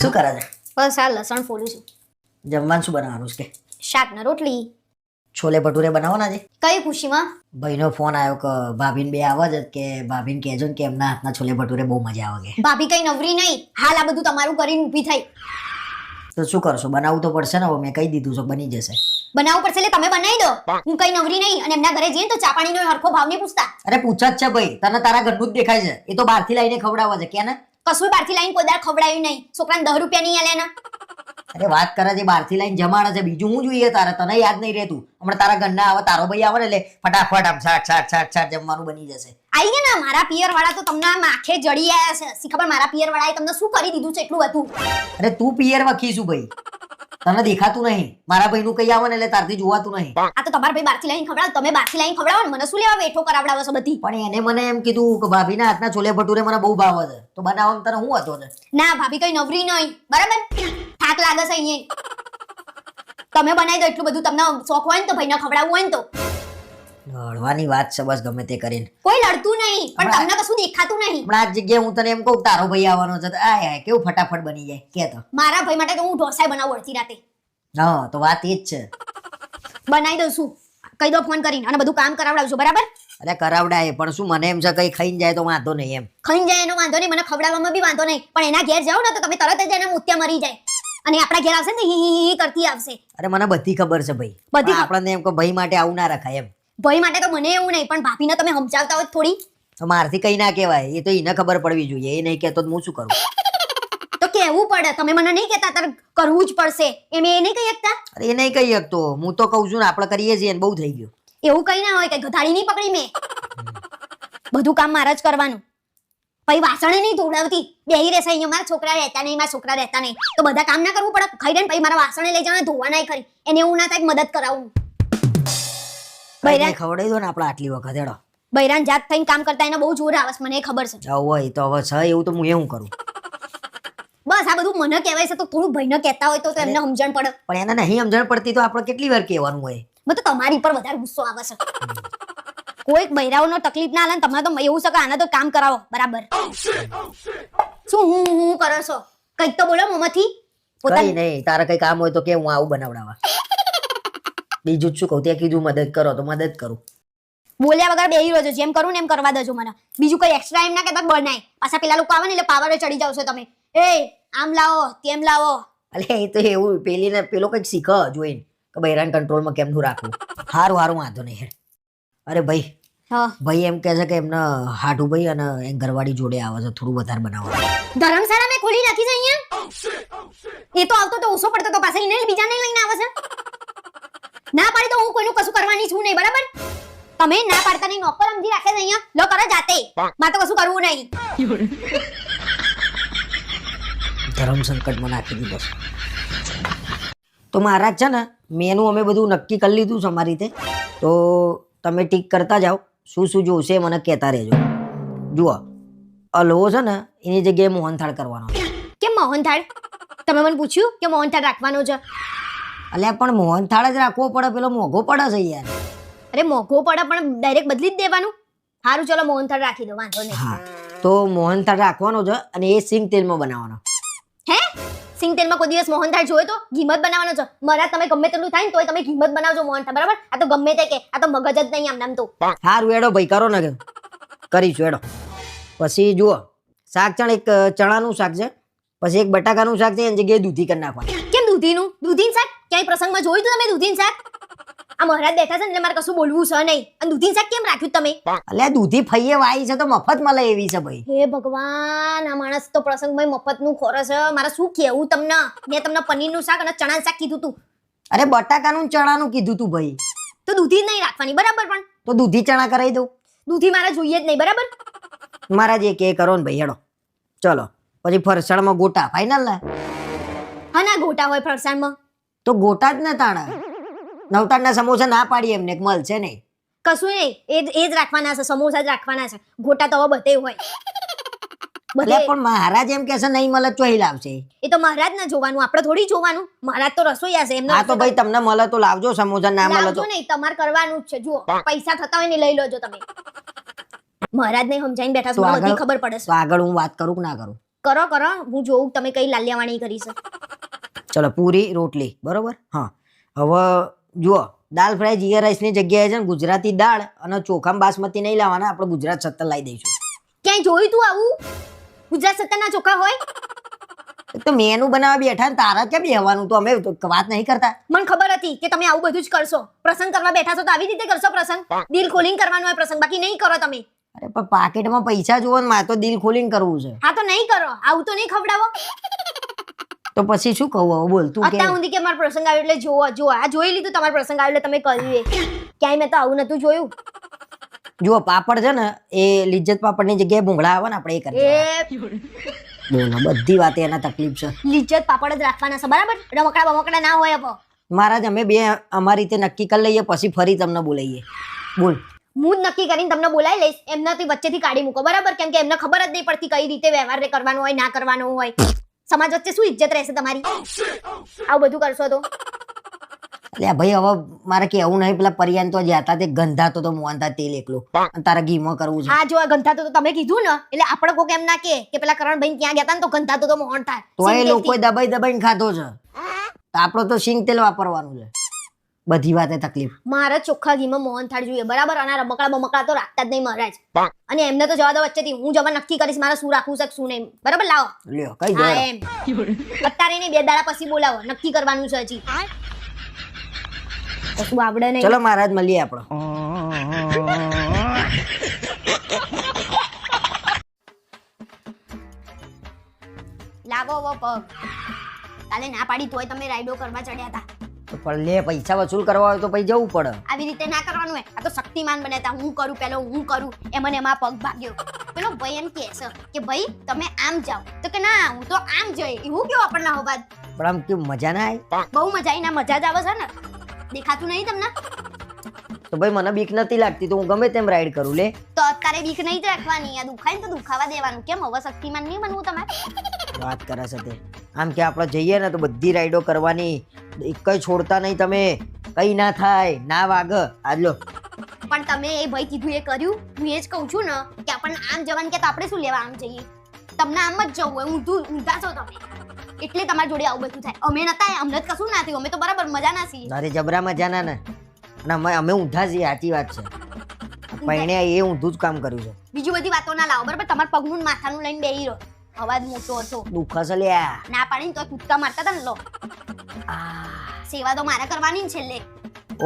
શું કરે છે? બસ આ લસણ ફોલું છું. જમવાનું શું બનાવવાનું છે? કે શાક ને રોટલી. છોલે ભટુરે બનાવવાના છે? કઈ ખુશીમાં? ભાઈનો ફોન આવ્યો કે ભાભીન બે આવે છે કે ભાભીન કહેજો ને કે એમના હાથના છોલે ભટુરે બહુ મજા આવે કે ભાભી કઈ નવરી નહીં. હાલ આ બધું તમારું કરીને ઊભી થઈ. તો શું કરશો? બનાવવું તો પડશે ને હવે મેં કહી દીધું છે બની જશે. બનાવવું પડશે એટલે તમે બનાવી દો. હું કઈ નવરી નહીં અને એમના ઘરે જઈએ ને તો ચા પાણીનો હરખો ભાવ નહીં પૂછતા. અરે પૂછ જ છે ભાઈ તને તારા ઘરનું જ દેખાય છે. એ તો બહારથી લઈને ખવડાવવા છે કે ને? કશું બહારથી લાઈન કોઈ દાળ ખવડાયું નહીં. છોકરાને દહ રૂપિયા નહીં આલ્યા અરે વાત કરે છે બહારથી લાઈન જમાડે છે. બીજું હું જોઈએ તારે? તને યાદ નહીં રહેતું. હમણાં તારા ઘરના આવે તારો ભાઈ આવે ને એટલે ફટાફટ આમ છાટ છાટ છાટ છાટ જમવાનું બની જશે. આઈ ગયા ને મારા પિયર વાળા તો તમને આમ આંખે જડી આયા છે શી ખબર મારા પિયર વાળાએ તમને શું કરી દીધું છે એટલું બધું? અરે તું પિયર વખીશું ભાઈ. તને દેખાતું નહીં. મારા ભાઈ નું કઈ આવે ને એટલે તારથી જોવાતું નહીં. આ તો તમારા ભાઈ બારથી લાઈન ખવડાવો તમે બારથી લાઈન ખવડાવો ને મને શું લેવા બેઠો કરાવડાવો છો બધી? પણ એને મને એમ કીધું કે ભાભી ના હાથના છોલે ભટુરે મને બહુ ભાવે છે. તો બનાવવામાં તને હું હતો ને? ના ભાભી કઈ નવરી નહીં. બરાબર? થાક લાગે છે અહીંયા. તમે બનાવી દો એટલું બધું. તમને શોખ હોય ને તો ભાઈને ખવડાવવું હોય ને તો. લડવાની વાત છે બસ ગમે તે કરીને. કોઈ લડતું નહીં પણ તમને કશું દેખાતું નહીં. હમણાં આ જગ્યાએ હું તને એમ કહું તારો ભાઈ આવવાનો છે આ આય આય કેવું ફટાફટ બની જાય કે તો. મારા ભાઈ માટે તો હું ઢોસાય બનાવું અડધી રાતે. હા તો વાત એ જ છે. બનાવી દઉં છું. કહી દો ફોન કરીને અને બધું કામ કરાવડાવજો બરાબર? અરે કરાવડાય પણ શું મને એમ છે કઈ ખાઈને જાય તો વાંધો નહીં એમ. ખાઈ જાય એનો વાંધો નહીં મને ખવડાવવામાં બી વાંધો નહીં. પણ એના ઘેર જાવ ને તો તમે તરત જ એના મોતિયા મરી જાય. અને આપણા ઘેર આવશે ને હી હી હી કરતી આવશે. અરે મને બધી ખબર છે ભાઈ. બધી આપણને એમ કે ભાઈ માટે આવું ના રખાય એમ. ભાઈ માટે તો મને એવું નહીં પણ ભાભીને તમે સમજાવતા હોય થોડી. તો મારથી કઈ ના કહેવાય. એ તો એને ખબર પડવી જોઈએ. એ નહીં કહેતો તો હું શું કરું? તો કહેવું પડે? તમે મને નહીં કહેતા તારે કરવું જ પડશે. એમ એ નહીં કહી શકતા? અરે એ નહીં કહી શકતો. હું તો કહું છું ને આપણે કરીએ છીએ ને બહુ થઈ ગયું. એવું કઈ ના હોય કે ગધાડી નહીં પકડી મેં. બધું કામ મારે જ કરવાનું. પછી વાસણે નહીં ધોવડાવતી. બેહી રહેશે અહીંયા. મારા છોકરા રહેતા નહીં મારા છોકરા રહેતા નહીં. તો બધા કામ ના કરવું પડે. ખાઈ ને પછી મારા વાસણે લઈ જવાના ધોવા નહીં ખરી. એને એવું ના થાય મદદ કરાવું. બૈરાન ખવડાવી દો ને આપણે આટલી વખત હેડો. બૈરાન જાત થઈને કામ કરતા એને બહુ જોર આવે મને ખબર છે. જાવ હોય તો હવે છે એવું તો હું એવું કરું. બસ આ બધું મને કહેવાય છે તો થોડું ભાઈને કહેતા હોય તો તો એમને સમજણ પડે. પણ એને નહીં સમજણ પડતી તો આપણે કેટલી વાર કહેવાનું હોય? મને તો તમારી પર વધારે ગુસ્સો આવે છે. કોઈક બૈરાઓનો તકલીફ ના આલે ને તમને તો એવું છે કે આને તો કામ કરાવો બરાબર. શું હું હું કરો છો? કંઈક તો બોલો મોમાંથી. પોતાની નહીં તારે કઈ કામ હોય તો કે હું આવું બનાવડાવવા. બીજું જ શું કહું? ત્યાં કીધું મદદ કરો. તો મદદ કરું. બોલ્યા વગર બેહી રહ્યો જેમ કરું ને એમ કરવા દેજો મને. બીજું કઈ એક્સ્ટ્રા એમ ના કે બનાય. પાછા પેલા લોકો આવે ને એટલે પાવરે ચડી જાવ છો તમે. એ આમ લાવો તેમ લાવો. અલે એ તો એવું પેલી ને પેલો કંઈક શીખ જોઈને કે બૈરાન કંટ્રોલમાં કેમનું રાખવું? હારું હારું વાંધો નહીં હેડ. અરે ભાઈ હા. ભાઈ એમ કહે છે કે એમને હાઠું ભાઈ અને એ ઘરવાળી જોડે આવે છે થોડું વધારે બનાવવા ધર્મશાળા મેં ખોલી નાખી છે અહીંયા? એ તો આવતો તો ઓછો પડતો તો પાછા એને બીજાને ના પાડી તો હું કોઈનું કશું કરવાની છું નહીં બરાબર? તમે ના પાડતા નહીં નોકર સમજી રાખે છે અહીંયા? લો કરો જાતે. મારે તો કશું કરવું નહીં. ધર્મ સંકટમાં નાખી દીધો તો મહારાજ છે ને મેનું અમે બધું નક્કી કરી લીધું છે અમારી રીતે. તો તમે ટીક કરતા જાઓ. શું શું જોશે મને કહેતા રહેજો. જુઓ હલવો છે ને એની જગ્યાએ મોહનથાળ કરવાનો કેમ મોહનથાળ? તમે મને પૂછ્યું કે મોહનથાળ રાખવાનો છે? અલ્યા પણ મોહનથાળ જ રાખવો પડે પેલો મોઘો પડે છે યાર. અરે મોઘો પડે પણ ડાયરેક્ટ બદલી જ દેવાનું. સારું ચલો મોહનથાળ રાખી દો વાંધો નહીં. હા તો મોહનથાળ રાખવાનો છે અને એ સિંગ તેલમાં બનાવવાનો. હે? સિંગ તેલમાં કોઈ દિવસ મોહનથાળ જોયો તો? ઘીમત બનાવવાનો છે. મારા તમે ગમે તેટલું થાય ને તોય તમે ઘીમત બનાવજો મોહનથાળ બરાબર? આ તો ગમે તે કે આ તો મગજ જ નહીં આમ નામ તો. સારું એડો ભાઈ કરો ને કરીશું એડો. પછી જુઓ શાક ચણ એક ચણાનું શાક છે. પછી એક બટાકાનું શાક છે એની જગ્યાએ દૂધી કરી નાખવાનું. કેમ દૂધીનું? દૂધીનું શાક? ક્યાંય પ્રસંગમાં જોયું તું તમે દૂધીન શાક? આ મહારાજ બેઠા છે ને એટલે મારે કશું બોલવું છે નહીં. અને દૂધીન શાક કેમ રાખ્યું તમે? અલ્યા દૂધી ફઈએ વાઈ છે તો મફત મળે એવી છે ભાઈ. હે ભગવાન આ માણસ તો પ્રસંગમાં મફતનું ખોરે છે. મારે શું કેવું તમને? મેં તમને પનીરનું શાક અને ચણાનું શાક કીધું તું. અરે બટાકાનું ચણાનું કીધું તું ભાઈ. તો દૂધી જ નહીં રાખવાની બરાબર પણ? તો દૂધી ચણા કરાવી દઉં. દૂધી મારે જોઈએ જ નહીં બરાબર? મારા જે કે કરો ને ભાઈ હેડો. ચલો પછી ફરસાણમાં ગોટા ફાઈનલ ને? હા ના ગોટા હોય ફરસાણમાં. તો ગોટા જ ને તાણા. નવતાડના સમોસા ના પાડી એમને કે મળશે નહીં કશું નહીં એ એ જ રાખવાના છે સમોસા જ રાખવાના છે. ગોટા તો હવે બધે હોય. બધે. પણ મહારાજ એમ કે છે નહીં મળે તો અહીં લાવશે એ તો મહારાજ ને જોવાનું આપણે થોડી જોવાનું. મહારાજ તો રસોઈયા છે એમનો હા તો ભાઈ તમને મળે તો લાવજો સમોસા ના મળે તો. નહીં તમારે કરવાનું જ છે. જુઓ પૈસા થતા હોય ને લઈ લોજો તમે. મહારાજ ને સમજાઈને બેઠા છો બધી ખબર પડે તો આગળ હું વાત કરું કે ના કરું? કરો કરો હું જોઉં તમે કઈ લાલિયાવાણી કરી છે. ચલો પૂરી રોટલી બરોબર? હા. હવે જુઓ દાલ ફ્રાય જીરા રાઈસની જગ્યાએ છે ને ગુજરાતી દાળ અને ચોખામાં બાસમતી નહીં લાવવાના આપણે ગુજરાત સત્તર લાવી દઈશું. ક્યાંય જોયું તું આવું? ગુજરાત સત્તરના ચોખા હોય? તો મેનુ બનાવવા બેઠા ને તારા કેમ બેહવાનું? તો અમે તો વાત નહીં કરતા. મને ખબર હતી કે તમે આવું બધું જ કરશો. પ્રસંગ કરવા બેઠા છો તો આવી રીતે કરશો પ્રસંગ? દિલ ખોલીને કરવાનો હોય પ્રસંગ બાકી નહીં કરો તમે. અરે પણ પાકેટમાં પૈસા જોવો ને મારે તો દિલ ખોલીને કરવું છે. હા તો નહીં કરો. આવું તો નહીં ખવડાવો. તો પછી શું કહું હવે? બોલ તું કે અત્યાર સુધી કે મારો પ્રસંગ આવ્યો એટલે જોવા જો આ જોઈ લીધું તમારો પ્રસંગ આવ્યો એટલે તમે કર્યું એ. ક્યાંય મેં તો આવું નતું જોયું. જુઓ પાપડ છે ને એ લિજ્જત પાપડની જગ્યાએ ભૂંગળા આવે ને આપણે એ કરીએ એ બોલો બધી વાતે એના તકલીફ છે. લિજ્જત પાપડ જ રાખવાના છે બરાબર? રમકડા બમકડા ના હોય હવે મહારાજ અમે બે અમારી રીતે નક્કી કરી લઈએ પછી ફરી તમને બોલાઈએ. બોલ. હું જ નક્કી કરીને તમને બોલાવી લઈશ. એમનાથી વચ્ચેથી કાઢી મૂકો બરાબર? કેમ કે એમને ખબર જ નહીં પડતી કઈ રીતે વ્યવહાર કરવાનો હોય ના કરવાનો હોય. સમાજ વચ્ચે શું ઇજ્જત રહેશે તમારી? આવું બધું કરશો તો? એટલે ભાઈ હવે મારે કેવું નહીં પેલા પરિયાન તો જ્યાં તે ગંધાતો તો મોહનતા તેલ એકલું. તારા ઘીમાં કરવું છે. હા જો ગંધાતો તો તમે કીધું ને એટલે આપણે કોક એમ ના કે કે પેલા કરણભાઈ ત્યાં ગયા હતા ને તો ગંધાતો તો મોહન થાય તો એ લોકો. દબાઈ દબાઈને ખાધો છે. તો આપણો તો સિંગ તેલ વાપરવાનું છે. બધી વાતે તકલીફ. મારા ચોખ્ખા ઘીમાં મોહન થાળ જોઈએ. બરાબર? અને આ રમકડા બમકડા તો રાખતા જ નહીં મહારાજ. અને એમને તો જવા દો વચ્ચેથી. હું જવા નક્કી કરીશ મારે શું રાખવું છે શું નહીં. બરાબર? લાવો. લ્યો કઈ દો એમ. અત્યારે નહીં બે દાડા પછી બોલાવો. નક્કી કરવાનું છે હજી. કશું આવડે નહીં. ચલો મહારાજ મળીએ આપણો લાવો વો પગ. કાલે ના પાડી તોય તમે રાઈડો કરવા ચડ્યા હતા. તો પણ લે પૈસા વસૂલ કરવા હોય તો પછી જવું પડે. આવી રીતે ના કરવાનું હોય. આ તો શક્તિમાન બન્યા હતા. હું કરું પેલો હું કરું. એમ ને એમાં પગ ભાગ્યો. પેલો ભાઈ એમ કહે છે કે ભાઈ તમે આમ જાઓ. તો કે ના હું તો આમ જઈ. એવું કેવું આપણને અવાજ? પણ આમ કેવું મજા ના આવી? બહુ મજા આવીને મજા જ આવે છે ને? દેખાતું નહીં તમને? તો ભાઈ મને બીક નથી લાગતી તો હું ગમે તેમ રાઈડ કરું લે. તો અત્યારે બીક નહીં રાખવાની. આ દુખાય ને તો દુખાવા દેવાનું. કેમ? હવે શક્તિમાન નહીં બનવું તમારે? વાત કરે છે તે આમ કે આપણે જઈએ ને તો બધી રાઈડો કરવાની. એક કઈ છોડતા નહીં તમે. કઈ ના થાય. ના વાગ. આજ પણ તમે એ ભાઈ કીધું એ કર્યું? હું એ જ કહું છું ને કે આપણને આમ જવાનું કે તો આપણે શું લેવા આમ જઈએ? તમને આમ જ જવું હોય. ઊંધું ઊંધા છો તમે. એટલે તમારી જોડે આવું બધું થાય. અમે નતા અમને જ કશું ના થયું. અમે તો બરાબર મજા ના છીએ. અરે જબરા મજા ના ને. અને અમે અમે ઊંધા છીએ. સાચી વાત છે. પૈણે એ ઊંધું જ કામ કર્યું છે. બીજી બધી વાતો ના લાવો. બરાબર? તમારા પગનું માથાનું લઈને બેહી રહો. અવાજ મોટો હતો. દુખસ લ્યા ના પાડીને તો કૂદકા મારતા હતા ને લો. સેવા તો મારે કરવાની ને છેલ્લે.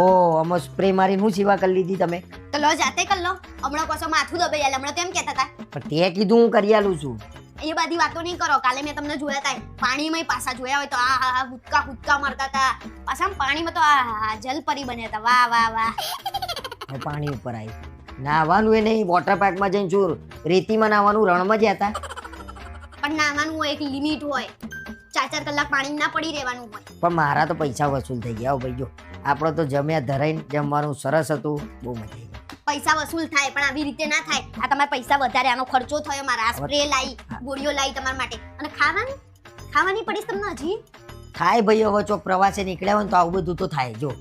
ઓ અમો સ્પ્રે મારીને હું સેવા કરી લીધી તમે? તો લો જાતે કર લો. હમણાં પાછો માથું દબાઈ આલે. હમણાં તો એમ કહેતા હતા. પણ તે કીધું હું કરી આલું છું. એ બધી વાતો નહીં કરો. કાલે મેં તમને જોયા હતા પાણીમાં પાછા જોયા હોય તો આ આ હુદકા હુદકા મારતા હતા. પાછા પાણીમાં તો આ જલપરી બન્યા હતા. વાહ વાહ વાહ. પાણી ઉપર આવી. નાવાનું એ નહીં વોટર પાર્કમાં જઈને જોર રેતીમાં નાવાનું રણમાં જ્યાં હતા પણ નાવાનું હોય એક લિમિટ હોય. ચાર ચાર કલાક પાણી ના પડી રહેવાનું હોય. પણ મારા તો પૈસા વસૂલ થઈ ગયા ભાઈ જો. આપણો તો જમ્યા ધરાઈને જમવાનું સરસ હતું. બહુ મજા આવી પૈસા વસૂલ થાય પણ આવી રીતે ના થાય. આ તમારે પૈસા વધારે આનો ખર્ચો થયો મારા. સ્પ્રે લાવી ગોળીઓ લાવી તમારા માટે. અને ખાવાની? ખાવાની પડીશ તમને હજી? થાય ભાઈ હવે ચોક પ્રવાસે નીકળ્યા હોય ને તો આવું બધું તો થાય જો.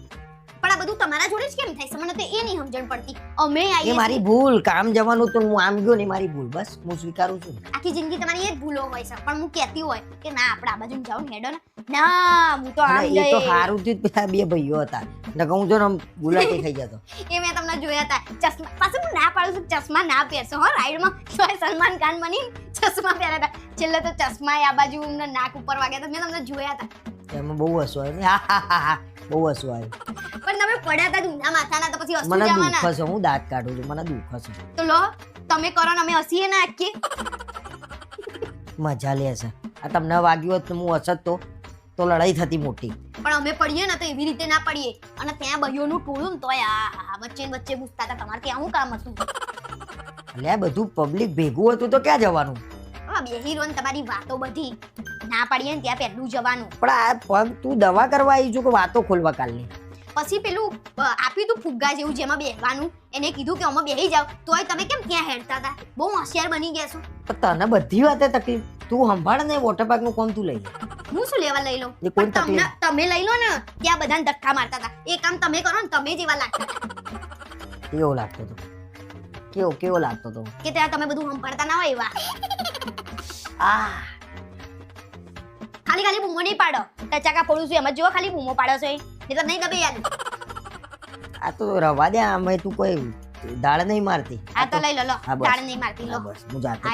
જોડે જ કેમ થાય? છે મને તો એ નહીં સમજણ પડતી. અમે એ મારી ભૂલ કામ જવાનું તો હું આમ ગયો ને મારી ભૂલ બસ હું સ્વીકારું છું. આખી જિંદગી તમારી એ જ ભૂલો હોય છે. પણ હું કહેતી હોય કે ના આપણે આ બાજુ જાવ ને હેડો ને. ના હું તો આમ ગઈ એ તો સારું થયું પેલા બે ભાઈઓ હતા. ને કહું જો ને આમ ગુલાટી થઈ જતો. એ મેં તમને જોયા હતા. ચશ્મા પાછું હું ના પાડું છું ચશ્મા ના પહેરશો હો રાઈડમાં. તો સલમાન ખાન બની ચશ્મા પહેર્યા હતા. છેલ્લે તો ચશ્મા આ બાજુ નાક ઉપર વાગ્યા હતા. મેં તમને જોયા હતા. એમાં બહુ હસવાય હા હા હા. બહુ હસવું પણ તમે પડ્યા હતા ઊંધા માથાના તો પછી હસવું મને જવાના દુઃખ છે હું દાંત કાઢું છું મને દુઃખ છે તો લો તમે કરો ને અમે હસીએ ના કે મજા લે છે આ તમને વાગ્યું હોત તો હું હસત તો તો લડાઈ થતી મોટી. પણ અમે પડીએ ને તો એવી રીતે ના પડીએ. અને ત્યાં બહીઓનું ટોળું ને તોય આ વચ્ચે વચ્ચે પૂછતા હતા. તમારે ત્યાં શું કામ હતું? એટલે બધું પબ્લિક ભેગું હતું તો ક્યાં જવાનું? હા બે હીરોન તમારી વાતો બધી. ના પાડીએ ને ત્યાં પહેલું જવાનું. પણ આ પગ તું દવા કરવા આવી છું કે વાતો ખોલવા કાલની. પછી પેલું આપ્યું તું ફુગ્ગા જેવું જેમાં બેહવાનું. એને કીધું કે અમે બેહી જાવ તોય તમે કેમ ત્યાં હેડતા હતા? બહુ હોશિયાર બની ગયા છો. તને બધી વાતે તકલીફ. તું સંભાળ ને વોટર પાર્કનું કોમ તું લઈ હું શું લેવા લઈ લઉં? પણ તમને તમે લઈ લો ને ત્યાં બધાને ધક્કા મારતા હતા. એ કામ તમે કરો ને તમે જેવા લાગતા. કેવો લાગતો હતો? કેવો કેવો લાગતો હતો? કે ત્યાં તમે બધું સંભાળતા ના હોય એવા. આ ખાલી ખાલી બૂમો નહીં પાડો. ટચાકા ફોડું છું એમ જ ખાલી બૂમો પાડો છો એ. તો નહીં દબે યાર. આ તો રવા દે આમે તું કોઈ દાળ નહીં મારતી. આ તો લઈ લો લો. દાળ નહીં મારતી લો. બસ. હું જાતે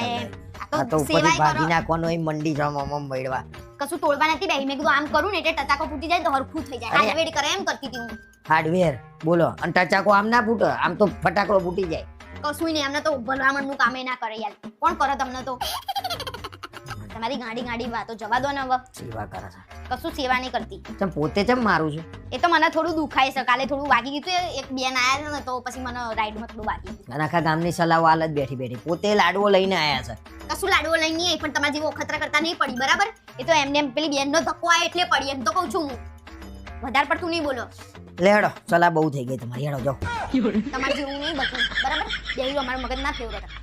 આ તો સેવાય ભાગી નાખવાનો એ મંડી જવા મમ મેળવા. કશું તોડવા નથી બેહી. મેં કીધું આમ કરું ને એટલે ટચાકો ફૂટી જાય તો હરખું થઈ જાય. હાર્ડવેર કરે એમ કરતી હતી હું. હાર્ડવેર. બોલો. અને ટચાકો આમ ના ફૂટે. આમ તો ફટાકડો ફૂટી જાય. કશું નહીં. અમને તો ભલામણનું કામે ના કરે યાર. કોણ કરે તમને તો? તમારી ગાડી ગાડી વાતો જવા દો ને હવે. સેવા કરે છે. કશું સેવા નહીં કરતી. ચમ પોતે ચમ મારું છું? એ તો મને થોડું દુખાય છે. કાલે થોડું વાગી ગયું હતું એક બેન આયા છે ને તો પછી મને રાઈડમાં થોડું વાગી ગયું. અને આખા ગામની સલાહ હાલ જ બેઠી બેઠી. પોતે લાડવો લઈને આયા છે. કશું લાડવો લઈને નહીં પણ તમારા જેવો અખતરા કરતા નહીં પડી બરાબર? એ તો એમને એમ પેલી બેનનો ધક્કો આવે એટલે પડી એમ તો કહું છું હું. વધારે પડતું નહીં બોલો. લે હેડો સલાહ બહુ થઈ ગઈ તમારી. હેડો જાઓ. તમારે જેવું નહીં બતું બરાબર? બેહી અમારું મગજ ના ફેવરેટ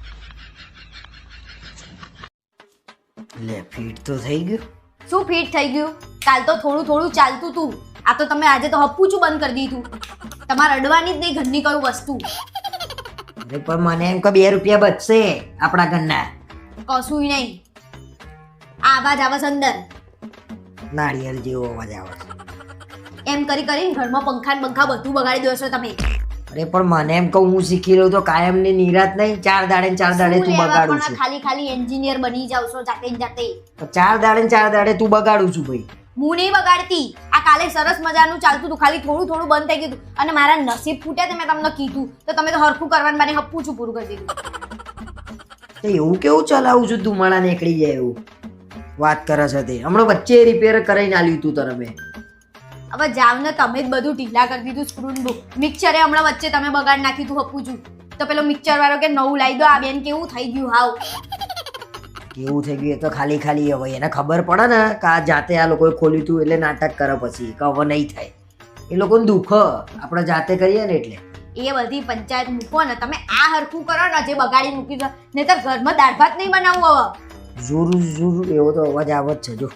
લે ફીટ તો થઈ ગયું. શું ફિટ થઈ ગયું? કાલ તો થોડું થોડું ચાલતું તું. આ તો તમે આજે તો હપ્પુચું બંધ કરી દીધું. તમારે અડવાની જ નહીં ઘરની કયું વસ્તુ. અરે પણ મને એમ કે બે રૂપિયા બચશે આપણા ઘરના. કશું નહીં. આ અવાજ આવે છે અંદર નાળિયેર જેવો અવાજ આવે છે. એમ કરી કરીને ઘરમાં પંખા ને પંખા બધું બગાડી દો છો તમે. અરે પણ મને એમ કહું હું શીખી રહ્યો તો કાયમની નિરાત નહીં. ચાર દાડે ને ચાર દાડે તું બગાડું છું. ખાલી ખાલી એન્જિનિયર બની જાવ છો જાતે ને જાતે? ચાર દાડે ને ચાર દાડે તું બગાડું છું ભાઈ. હું નહીં બગાડતી. આ કાલે સરસ મજાનું ચાલતું હતું. ખાલી થોડું થોડું બંધ થઈ ગયું અને મારા નસીબ ફૂટ્યા તે મેં તમને કીધું. તો તમે તો હરખું કરવાનું મારે હપ્પું છું પૂરું કરી દીધું. તો એવું કેવું ચલાવું છું? ધુમાડા નીકળી જાય એવું. વાત કરે છે તે. હમણાં વચ્ચે રિપેર કરાવીને આલ્યું તું તને મેં. હવે જાવ ને તમે જ બધું ઢીલા કરી દીધું સ્ક્રૂન બુક મિક્સરે હમણાં વચ્ચે તમે બગાડ નાખી તું હપું છું તો પેલો મિક્સર વાળો કે નવું લાવી દો આ બેન કેવું થઈ ગયું હાવ? કેવું થઈ ગયું એ તો ખાલી ખાલી હવે એને ખબર પડે ને કે આ જાતે આ લોકોએ ખોલ્યું હતું એટલે નાટક કરે પછી કે હવે નહીં થાય. એ લોકોને દુઃખ આપણે જાતે કરીએ ને એટલે. એ બધી પંચાયત મૂકો ને તમે આ હરખું કરો ને જે બગાડી મૂકી દો. નહીં તો ઘરમાં દાળ ભાત નહીં બનાવવું હવે. જોર જોર એવો તો અવાજ આવે જ છે જો.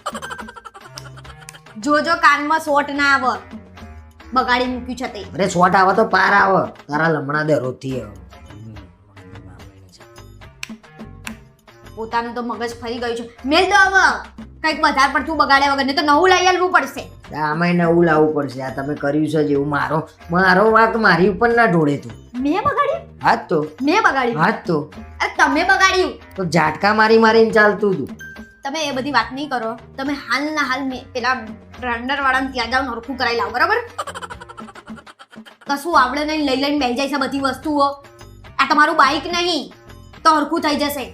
જોજો કાનમાં સોટ ના આવે. બગાડી મૂક્યું છે તે. અરે શોટ આવે તો પાર આવે. તારા લમણા દરરોજથી આવે. પોતાનું તો મગજ ફરી ગયું છે. મેલ દો હવે. કંઈક વધારે પડતું બગાડ્યા વગર. નહીં તો નવું લઈ આવવું પડશે. આમાંય નવું લાવવું પડશે. આ તમે કર્યું છે જેવું મારો મારો વાંક મારી ઉપર ના ઢોળે તું. મેં બગાડ્યું? હાથ તો. મેં બગાડ્યું? હાથ તો. અરે તમે બગાડ્યું. તો ઝાટકા મારી મારીને ચાલતું હતું તમે એ બધી વાત નહીં કરો. તમે હાલના હાલ પેલા બ્રાન્ડર વાળાને ત્યાં જાઓ નરખું કરાવી લાવો બરાબર? કશું આવડે નહીં લઈ લઈને બેસી જાય છે બધી વસ્તુઓ. આ તમારું બાઇક નહીં તો હરખું થઈ જશે.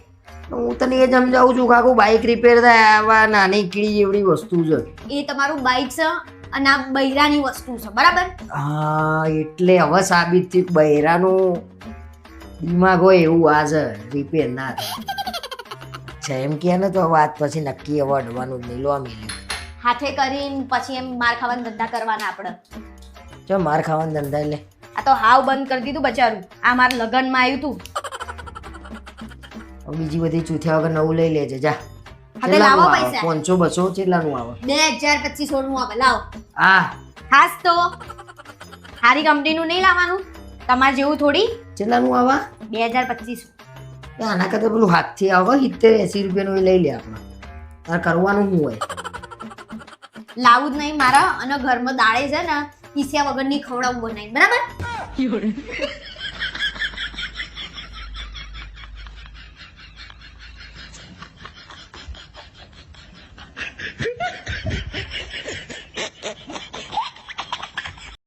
હું તને એ સમજાવું છું કાકુ બાઇક રિપેર થાય આવા નાની કીડી જેવડી વસ્તુ છે. એ તમારું બાઇક છે અને આ બૈરાની વસ્તુ છે બરાબર? હા એટલે હવે સાબિત થયું બૈરાનું દિમાગ હોય એવું આ છે રિપેર ના થાય. અચ્છા એમ કે ને તો વાત પછી નક્કી હવે અડવાનું જ નહીં. લો મિલી હાથે કરીને પછી એમ માર ખાવાના ધંધા કરવાના આપણે. જો માર ખાવાનો ધંધા એટલે આ તો હાવ બંધ કરી દીધું બચારું. આ મારા લગ્નમાં આવ્યું તું. બીજી બધી ચૂથ્યા વગર નવું લઈ લેજે. જા. હવે લાવો પૈસા. પાંચસો બસો કેટલાનું આવે? બે હજાર પચીસો નું આવે. લાવો. હા. ખાસ તો સારી કંપનીનું નહીં લાવવાનું. તમારે જેવું થોડી કેટલાનું આવે? બે હજાર પચીસો. આના કરતાં પેલું હાથથી આવે સિત્તેર એસી રૂપિયાનું એ લઈ લે આપણે. તારે કરવાનું શું હોય? લાવું જ નહીં મારા અને ઘરમાં દાળે છે ને પીસ્યા વગરની ખવડાવવું બનાવી બરાબર?